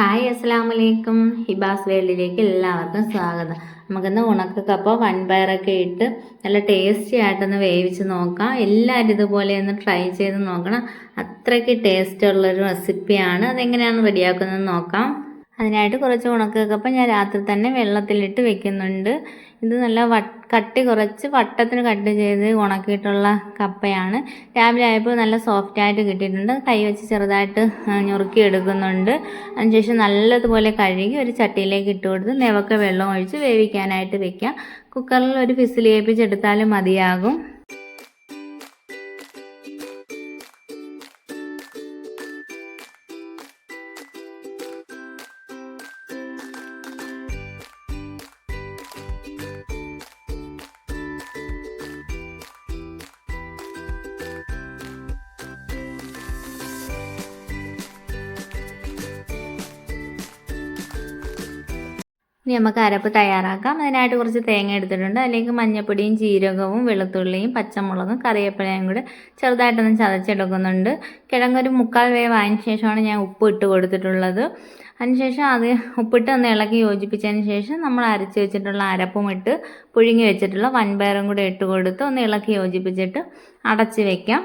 Hi അസ്സാം വലൈക്കും ഹിബാസ് വേൾഡിലേക്ക് എല്ലാവർക്കും സ്വാഗതം. നമുക്കിന്ന് ഉണക്കക്കപ്പ വൻപയറൊക്കെ ഇട്ട് നല്ല ടേസ്റ്റി ആയിട്ടൊന്ന് വേവിച്ച് നോക്കാം. എല്ലാവരും ഇതുപോലെ ഒന്ന് ട്രൈ ചെയ്ത് നോക്കണം. അത്രയ്ക്ക് ടേസ്റ്റ് ഉള്ളൊരു റെസിപ്പിയാണ് അതെങ്ങനെയാണ് റെഡിയാക്കുന്നത് നോക്കാം. അതിനായിട്ട് കുറച്ച് ഉണക്കക്കപ്പ ഞാൻ രാത്രി തന്നെ വെള്ളത്തിലിട്ട് വെക്കുന്നുണ്ട്. ഇത് നല്ല കട്ടി കുറച്ച് വട്ടത്തിന് കട്ട് ചെയ്ത് ഉണക്കിയിട്ടുള്ള കപ്പയാണ്. രാവിലെ ആയപ്പോൾ നല്ല സോഫ്റ്റായിട്ട് കിട്ടിയിട്ടുണ്ട്. കൈ വെച്ച് ചെറുതായിട്ട് ഞുറുക്കി എടുക്കുന്നുണ്ട് അതിനുശേഷം നല്ലതുപോലെ കഴുകി ഒരു ചട്ടിയിലേക്ക് ഇട്ട് കൊടുത്ത് നെവക്ക വെള്ളം ഒഴിച്ച് വേവിക്കാനായിട്ട് വെക്കാം. കുക്കറിൽ ഒരു ഫിസിൽ ഏൽപ്പിച്ചെടുത്താലും മതിയാകും. ഇനി നമുക്ക് അരപ്പ് തയ്യാറാക്കാം. അതിനായിട്ട് കുറച്ച് തേങ്ങ എടുത്തിട്ടുണ്ട്. അതിലേക്ക് മഞ്ഞപ്പൊടിയും ജീരകവും വെളുത്തുള്ളിയും പച്ചമുളകും കറിവേപ്പിലയും കൂടെ ചെറുതായിട്ടൊന്ന് ചതച്ചെടുക്കുന്നുണ്ട്. കിഴങ്ങൊരു മുക്കാൽ വേവായതിന് ശേഷമാണ് ഞാൻ ഉപ്പ് ഇട്ട് കൊടുത്തിട്ടുള്ളത്. അതിനുശേഷം അത് ഉപ്പിട്ട് ഒന്ന് ഇളക്കി യോജിപ്പിച്ചതിന് ശേഷം നമ്മൾ അരച്ച് വെച്ചിട്ടുള്ള അരപ്പും ഇട്ട് പുഴുങ്ങി വെച്ചിട്ടുള്ള വൻപയറും കൂടെ ഇട്ട് കൊടുത്ത് ഒന്ന് ഇളക്കി യോജിപ്പിച്ചിട്ട് അടച്ച് വെക്കാം.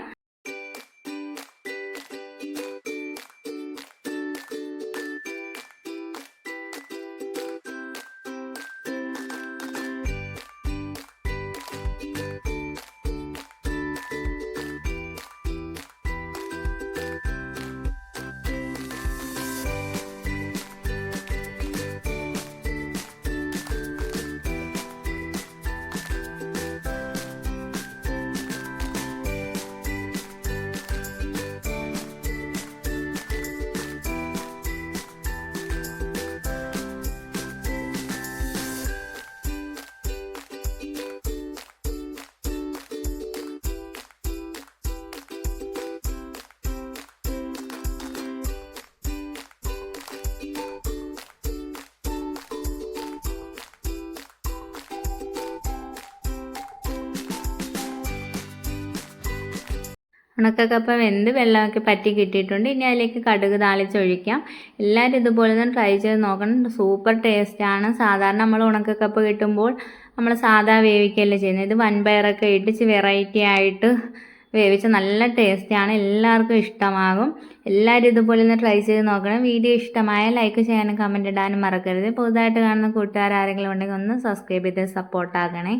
ഉണക്കക്കപ്പ വെന്ത് വെള്ളമൊക്കെ പറ്റി കിട്ടിയിട്ടുണ്ട്. ഇനി അതിലേക്ക് കടുക് താളിച്ചൊഴിക്കാം എല്ലാവരും ഇതുപോലെ തന്നെ ട്രൈ ചെയ്ത് നോക്കണം. സൂപ്പർ ടേസ്റ്റാണ് സാധാരണ നമ്മൾ ഉണക്കക്കപ്പ കിട്ടുമ്പോൾ നമ്മൾ സാധാ വേവിക്കുകയല്ലേ ചെയ്യുന്നത്. ഇത് വൻപയറൊക്കെ ഇട്ടിച്ച് വെറൈറ്റി ആയിട്ട് വേവിച്ച നല്ല ടേസ്റ്റാണ് എല്ലാവർക്കും ഇഷ്ടമാകും. എല്ലാവരും ഇതുപോലെ ഒന്ന് ട്രൈ ചെയ്ത് നോക്കണം. വീഡിയോ ഇഷ്ടമായ ലൈക്ക് ചെയ്യാനും കമന്റ് ഇടാനും മറക്കരുത്. പുതുതായിട്ട് കാണുന്ന കൂട്ടുകാർ ആരെങ്കിലും ഉണ്ടെങ്കിൽ ഒന്ന് സബ്സ്ക്രൈബ് ചെയ്ത് സപ്പോർട്ടാക്കണേ